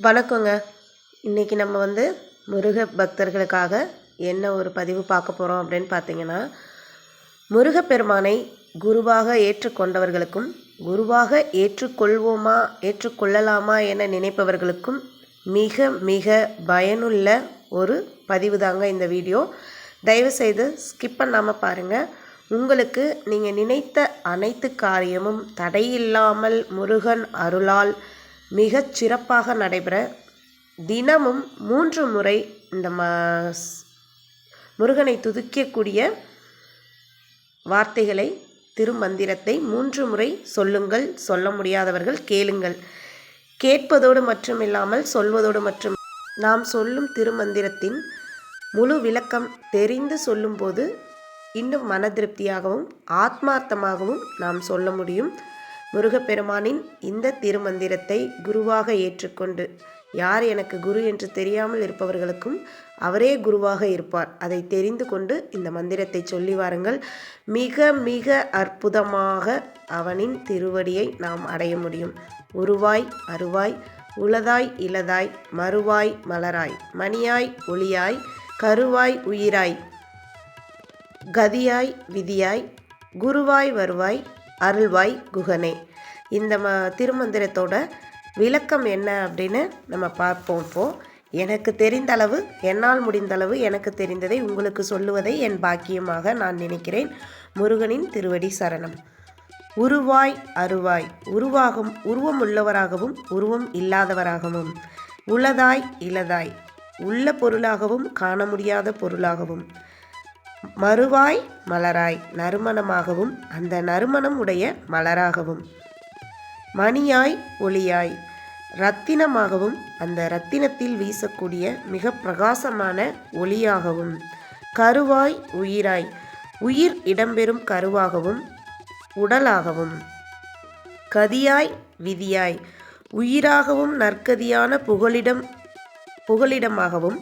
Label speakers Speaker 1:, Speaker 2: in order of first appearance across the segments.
Speaker 1: வணக்கங்க. இன்றைக்கி நம்ம வந்து முருக பக்தர்களுக்காக என்ன ஒரு பதிவு பார்க்க போகிறோம் அப்படின்னு பார்த்தீங்கன்னா முருகப்பெருமானை குருவாக ஏற்றுக்கொண்டவர்களுக்கும் குருவாக ஏற்றுக்கொள்வோமா ஏற்றுக்கொள்ளலாமா என நினைப்பவர்களுக்கும் மிக மிக பயனுள்ள ஒரு பதிவு தாங்க இந்த வீடியோ. தயவுசெய்து ஸ்கிப் பண்ணாமல் பாருங்கள் உங்களுக்கு நீங்கள் நினைத்த அனைத்து காரியமும் தடையில்லாமல் முருகன் அருளால் மிகச் சிறப்பாக நடைபெற தினமும் மூன்று முறை இந்த ம முருகனை துதிக்கக்கூடிய வார்த்தைகளை திருமந்திரத்தை மூன்று முறை சொல்லுங்கள் சொல்ல முடியாதவர்கள் கேளுங்கள். கேட்பதோடு மட்டுமில்லாமல் சொல்வதோடு மற்றும் நாம் சொல்லும் திருமந்திரத்தின் முழு விளக்கம் தெரிந்து சொல்லும்போது இன்னும் மன திருப்தியாகவும் ஆத்மார்த்தமாகவும் நாம் சொல்ல முடியும். முருகப்பெருமானின் இந்த திருமந்திரத்தை குருவாக ஏற்றுக்கொண்டு யார் எனக்கு குரு என்று தெரியாமல் இருப்பவர்களுக்கும் அவரே குருவாக இருப்பார். அதை தெரிந்து கொண்டு இந்த மந்திரத்தை சொல்லி வாருங்கள். மிக மிக அற்புதமாக அவனின் திருவடியை நாம் அடைய முடியும். உருவாய் அருவாய் உளதாய் இலதாய் மறுவாய் மலராய் மணியாய் ஒளியாய் கருவாய் உயிராய் கதியாய் விதியாய் குருவாய் வருவாய் அருள்வாய் குகனே. இந்த ம திருமந்திரத்தோட விளக்கம் என்ன அப்படின்னு நம்ம பார்ப்போம் இப்போது எனக்கு தெரிந்த அளவு என்னால் முடிந்த அளவு எனக்கு தெரிந்ததை உங்களுக்கு சொல்லுவதை என் பாக்கியமாக நான் நினைக்கிறேன். முருகனின் திருவடி சரணம். உருவாய் அருவாய் உருவாகும் உருவம் உள்ளவராகவும் உருவம் இல்லாதவராகவும். உளதாய் இலதாய் உள்ள பொருளாகவும் காண முடியாத பொருளாகவும். மறுவாய் மலராய் நறுமணமாகவும் அந்த நறுமணம் உடைய மலராகவும். மணியாய் ஒளியாய் ரத்தினமாகவும் அந்த ரத்தினத்தில் வீசக்கூடிய மிக பிரகாசமான ஒளியாகவும். கருவாய் உயிராய் உயிர் இடம்பெறும் கருவாகவும் உடலாகவும். கதியாய் விதியாய் உயிராகவும் நற்கதியான புகலிடம் புகலிடமாகவும்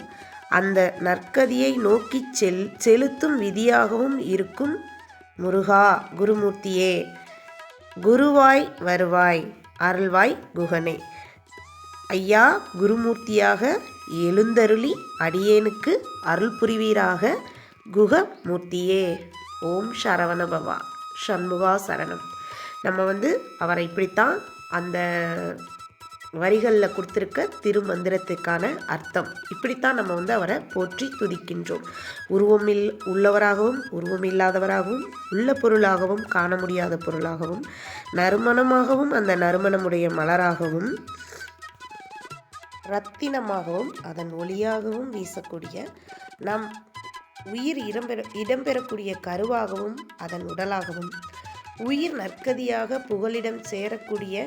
Speaker 1: அந்த நற்கதியை நோக்கி செல் செலுத்தும் விதியாகவும் இருக்கும். முருகா குருமூர்த்தியே குருவாய் வருவாய் அருள்வாய் குகனே. ஐயா குருமூர்த்தியாக எழுந்தருளி அடியேனுக்கு அருள் புரிவீராக குகமூர்த்தியே. ஓம் சரவணபவா சண்முகா சரணம். நம்ம வந்து அவரை இப்படித்தான் அந்த வரிகளில் கொடுத்துருக்க திருமந்திரத்துக்கான அர்த்தம். இப்படித்தான் நம்ம வந்து அவரை போற்றி துதிக்கின்றோம். உருவமில் உள்ளவராகவும் உருவம் இல்லாதவராகவும் உள்ள பொருளாகவும் காண முடியாத பொருளாகவும் நறுமணமாகவும் அந்த நறுமணமுடைய மலராகவும் ரத்தினமாகவும் அதன் ஒளியாகவும் வீசக்கூடிய நம் உயிர் இடம்பெற இடம்பெறக்கூடிய கருவாகவும் அதன் உடலாகவும் உயிர் நற்கதியாக புகலிடம் சேரக்கூடிய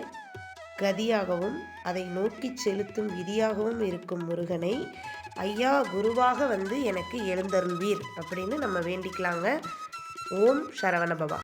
Speaker 1: கதியாகவும் அதை நோக்கி செலுத்தும் விதியாகவும் இருக்கும் முருகனை ஐயா குருவாக வந்து எனக்கு எழுந்தருள்வீர் அப்படின்னு நம்ம வேண்டிக்கலாங்க. ஓம் சரவணபவா